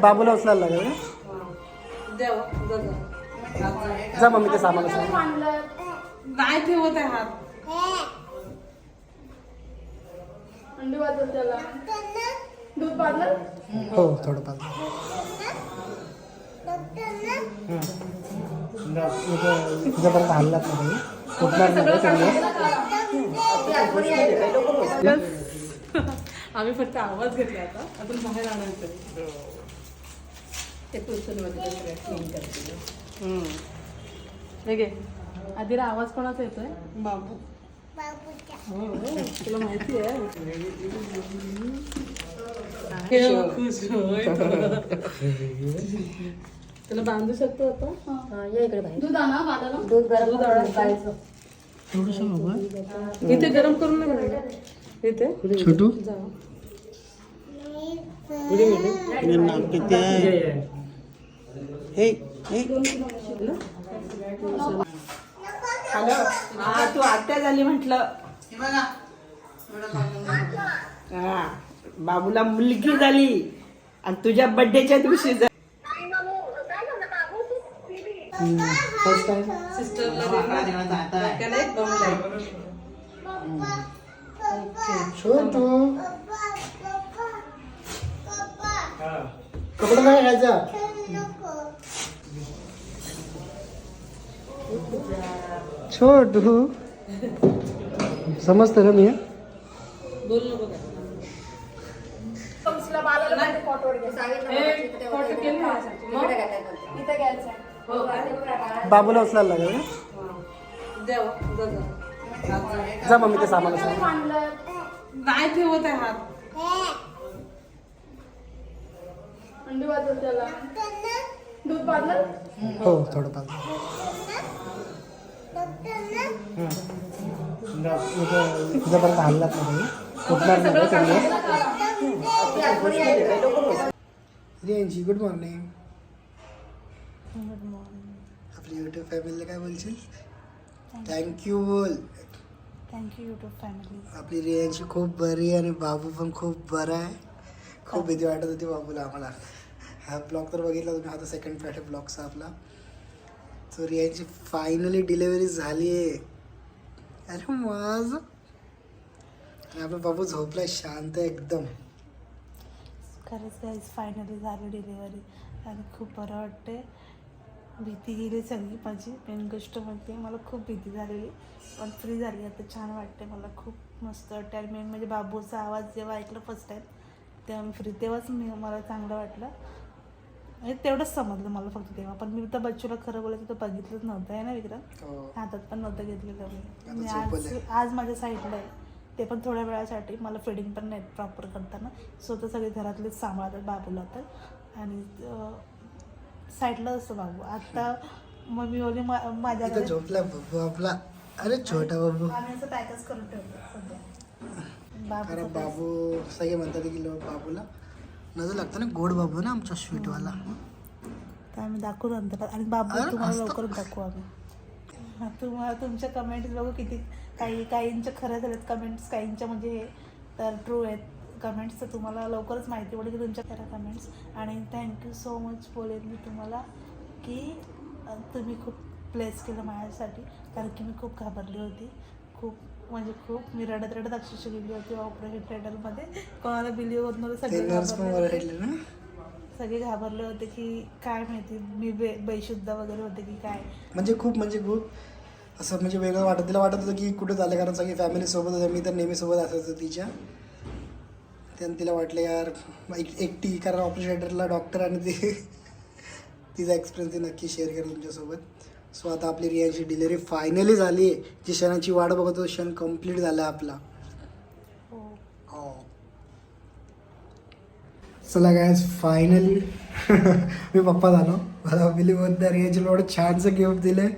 बाबूला उचलायला लागेल? जा. मम्मी ते सामान. नाही ठेवत आहे हात. अंडी वाजत त्याला. दूध पाजलं? हो थोडं पाच तुझ्यापर्यंत हल्लात नाही उठणार नाही. आम्ही फक्त आवाज घेतला आता. आपण बाहेर आणायचं ते सगळ्या क्लीन करते आधीला आवाज कोणाचा येतोय? बाबू. हो, हो. तुला माहिती आहे. हे. तुला बांधू शकतो आता? दूध आणा बाळाला थोडंसं बाबा इथे गरम करून नाही. इथे? छोटू? किती आहे हे हे हॅलो हा तू आत्या झाली म्हटलं हा बाबूला मुलगी झाली आणि तुझ्या बर्थडेच्या दिवशी झाली फर्स्ट टाइम छोटू कपडे नाही घ्यायचा छोटू समजतं ना मी बोल फोटो केले? इथं घ्यायचं? बाबूला उचलायला लागेल ना? हो, जा, मम्मी ते सामान. नाही ठेवत आहे हात. दूध पाजलं? हो थोडं तुझ्यापर्यंत हल्लात नाही उठणार नाही तुम्ही? रियांची गुड मॉर्निंग आपली युट्यूब फॅमिलीला काय बोलशील? थँक्यू बोल. थँक्यू यूट्यूब फॅमिली आपली रियांची खूप बरी आणि बाबू पण खूप बरा आहे. खूप भीती वाटत होती बाबूला आम्हाला. हा ब्लॉग तर बघितला तुम्ही. हा तर सेकंड आहे ब्लॉगचा आपला. सो रियांची फायनली डिलेवरी झाली आहे. अरे माझ. आणि आपला बाबू झोपलाय शांत आहे एकदम. खरंच फायनली झाली डिलिव्हरी आणि खूप बरं वाटते भीती गेली सगळी. माझी मेन गोष्ट म्हणजे मला खूप भीती झालेली. पण फ्री झाली. आता छान वाटते मला खूप मस्त वाटते आणि मेन म्हणजे बाबूचा आवाज जेव्हा ऐकलं फर्स्ट टाईम तेव्हा मी फ्री तेव्हाच मी मला चांगलं वाटलं. म्हणजे तेवढंच समजलं मला फक्त तेव्हा. पण मी तर बच्चूला खरं बोलायचं तर बघितलंच नव्हतं. आहे ना विक्रम? हो. हातात पण नव्हतं घेतलेलं मी. आज. आज माझ्या साईडला आहे. ते पण थोड्या वेळासाठी. मला फिडिंग पण नाही प्रॉपर करताना. स्वतः सगळे घरातलेच सांभाळतात बाबूला तर. आणि साईडला असतो बाबू आता मग मी बोलली मा- इथं माझ्याकडे झोपला बाबू आपला अरे छोटा बाबू. आम्ही असं पॅकच करून ठेवतो सध्या. बाबूचं बाबू सगळे म्हणतात की लो- बाबूला. नजर लागतं ना गोड बाबू ना आमचा स्वीटवाला. तर आम्ही दाखवू नंतर. आणि बाबू अरे, तुम्हाला असतं. लवकरच दाखवू आम्ही. तुम्हाला तुमच्या कमेंट्स बघू किती काही काहींच्या खऱ्या झाल्यात कमेंट्स काहींच्या म्हणजे हे तर ट्रू आहेत. कमेंट्स तर तुम्हाला लवकरच माहिती पडेल की तुमच्या खऱ्या कमेंट्स आणि थँक्यू सो मच बोलेन मी तुम्हाला की तुम्ही खूप प्लेस केलं माझ्यासाठी. कारण की मी खूप घाबरली होती. खूप म्हणजे खूप मी रडत रडत अक्षरशः गेली होती ऑपरेशन थिएटरमध्ये कोणाला बिलीव होत नव्हतं सगळे सगळे घाबरले होते की काय माहिती मी बे बेशुद्ध वगैरे होते की काय. म्हणजे खूप म्हणजे खूप असं म्हणजे वेगळं वाटत तिला वाटत होतं की कुठं झालं कारण सगळी फॅमिली सोबत होते मी तर नेहमी सोबत असायचो तिच्या. त्यानं तिला वाटलं यार एक एकटी कारण ऑपरेशनला डॉक्टर आणि ते. तिचा एक्सपिरियन्स ती नक्की शेअर करेल तुमच्यासोबत. सो आता आपली रियांची डिलिव्हरी फायनली झाली आहे. जी क्षणाची वाट बघत क्षण कंप्लीट झाला आपला. हो. हो. चला काय फायनली मी पप्पा झालो. मला नाही रियाची एवढं छानसं गिफ्ट दिलं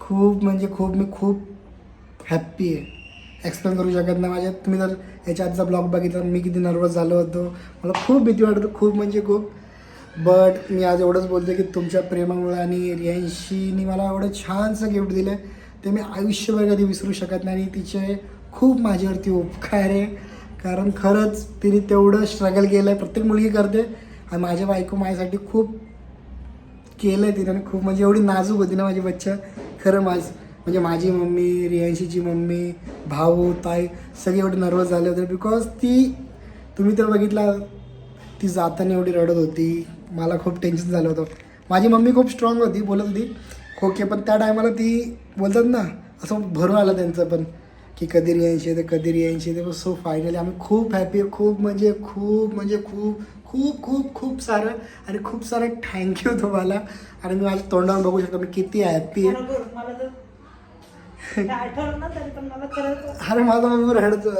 खूप म्हणजे खूप मी खूप हॅप्पी आहे. एक्सप्लेन करू शकत नाही. माझ्या तुम्ही जर याच्या आधीचा ब्लॉग बघितला तर मी किती नर्वस झालो होतो. मला खूप भीती वाटत खूप म्हणजे खूप. बट मी आज एवढंच बोलतो की तुमच्या प्रेमामुळे आणि रियांशीनी मला एवढं छानसं गिफ्ट दिलं ते मी आयुष्यभर कधी विसरू शकत नाही. आणि तिचे खूप माझ्यावरती उपकार आहे. कारण खरंच तिने तेवढं स्ट्रगल केलं आहे प्रत्येक मुलगी करते. आणि माझ्या बायको माझ्यासाठी खूप केलं आहे तिने. आणि खूप म्हणजे एवढी नाजूक होती ना माझी बच्चा. खरं माझं. म्हणजे माझी मम्मी रियांशीची मम्मी भाऊ ताई सगळे एवढे नर्वस झाले होते बिकॉज ती तुम्ही तर बघितला ती जाताना एवढी रडत होती. मला खूप टेन्शन झालं होतं. माझी मम्मी खूप स्ट्रॉंग होती बोलत होती. ओके पण त्या टायमाला ती बोलतात ना असं भरून आलं त्यांचं पण की कधी रियांशी येते कधी रियांशी येते. सो फायनली आम्ही खूप हॅपी खूप म्हणजे खूप म्हणजे खूप खूप खूप खूप सारं आणि खूप सारं थँक्यू तुम्हाला. आणि मी माझ्या तोंडावर बघू शकतो मी किती हॅपी आहे बरोबर मला तर ते आठवलं ना तरी पण मला खरंच. अरे माझा मम्मी रडतो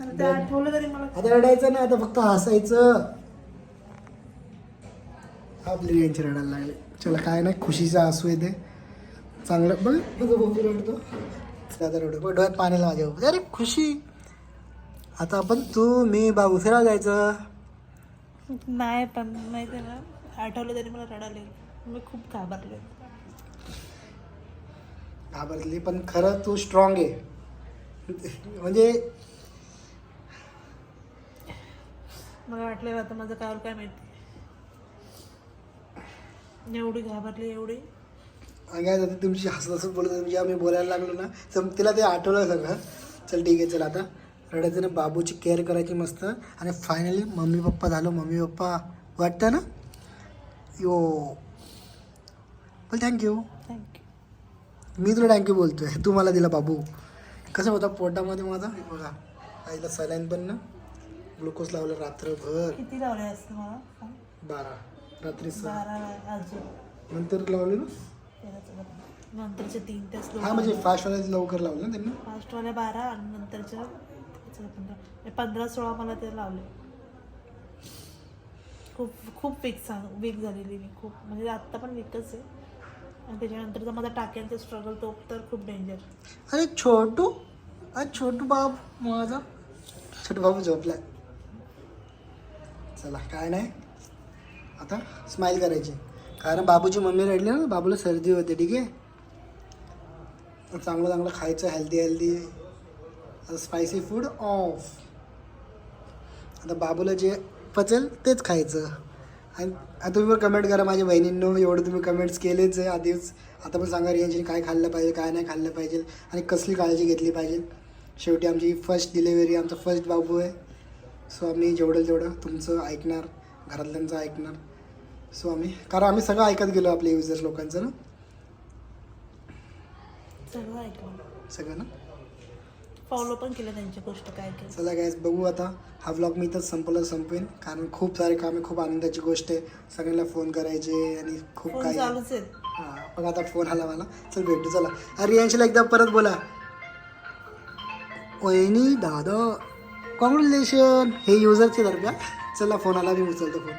मला ते आठवलं तरी मला आता रडायचं ना आता फक्त हसायचं. आपली यांची रडायला लागले. चला काय नाही खुशीचा हसू येते. चांगलं बघ माझं बघू रडतो. दादा रडतो. बघ डोळ्यात पाणी माझ्या. अरे खुशी. आता आपण तू मी बाबू फिरायला जायचं. नाही पण माहिती आहे ना आठवलं तरी मला रडायला येईल मी खूप घाबरले. घाबरली पण खरं तू स्ट्रॉंग आहे. म्हणजे मला वाटलं आता माझं काय काय माहिती? एवढी घाबरली एवढी? काय तुमची हसत हसत बोलत जेव्हा मी बोलायला लागलो ना तर तिला ते आठवलं सगळं चल ठीक आहे चल आता. रडायचं ना बाबूची केअर करायची मस्त. आणि फायनली मम्मी पप्पा झालो मम्मी पप्पा. वाटतं ना? यो. बोल थँक्यू थँक्यू मी तुला थँक्यू बोलतोय. तू मला दिला बाबू. कसं होता पोटामध्ये माझा? बघा. आईला सलाईन पण ना. ग्लुकोज लावलं रात्रभर. किती लावले असते मला? बारा. रात्री सहा. बारा अजून. नंतर लावले ना? तेराचं बरं. नंतरचे तीन तास हा म्हणजे फास्टवाले लवकर लावलं ना त्यांनी? फास्टवाले बारा आणि नंतरच्या पंधरा. म्हणजे पंधरा सोळा मला ते लावले. खूप खूप वीक सांग वीक झालेली मी. खूप. म्हणजे आत्ता पण वीकच आहे. आणि त्याच्यानंतरचा माझा टाक्यांचा स्ट्रगल तो तर खूप डेंजर अरे छोटू अरे छोटू बाब माझा. छोटू बाबू झोपलाय. चला काय नाही. आता स्माईल करायची. कारण बाबूची मम्मी रडली ना बाबूला सर्दी होते ठीक आहे? चांगलं चांगलं खायचं हेल्दी हेल्दी आता स्पायसी फूड ऑफ आता बाबूला जे पचेल तेच खायचं. आणि तुम्ही पण कमेंट करा माझ्या बहिणींनो एवढं तुम्ही कमेंट्स केलेच आहे. आधीच आता पण सांगा रियांशीने काय खाल्लं पाहिजे काय नाही खाल्लं पाहिजे आणि कसली काळजी घेतली पाहिजे. शेवटी आमची फर्स्ट डिलेवरी आमचा फर्स्ट बाबू आहे. सो आम्ही जेवढं तेवढं तुमचं ऐकणार घरातल्यांचं ऐकणार. सो आम्ही कारण आम्ही सगळं ऐकत गेलो आपल्या युजर्स लोकांचं ना? सगळं ऐकलं. सगळं ना? फॉलो पण केलं त्यांची गोष्ट काय केलं. चला गॅस बघू आता. हा व्लॉग मी इथंच संपला संपवेन कारण खूप सारे कामे खूप आनंदाची गोष्ट आहे. सगळ्यांना फोन करायचे आणि खूप फोन काही. चालूच आहेत. हा पण आता फोन आला मला. चल भेटू चला. अरे रियांशीला एकदा परत बोला. वहिनी दादा. कॉंग्रॅच्युलेशन हे युजरचे दरम्यान चला फोन आला मी उचलतो फोन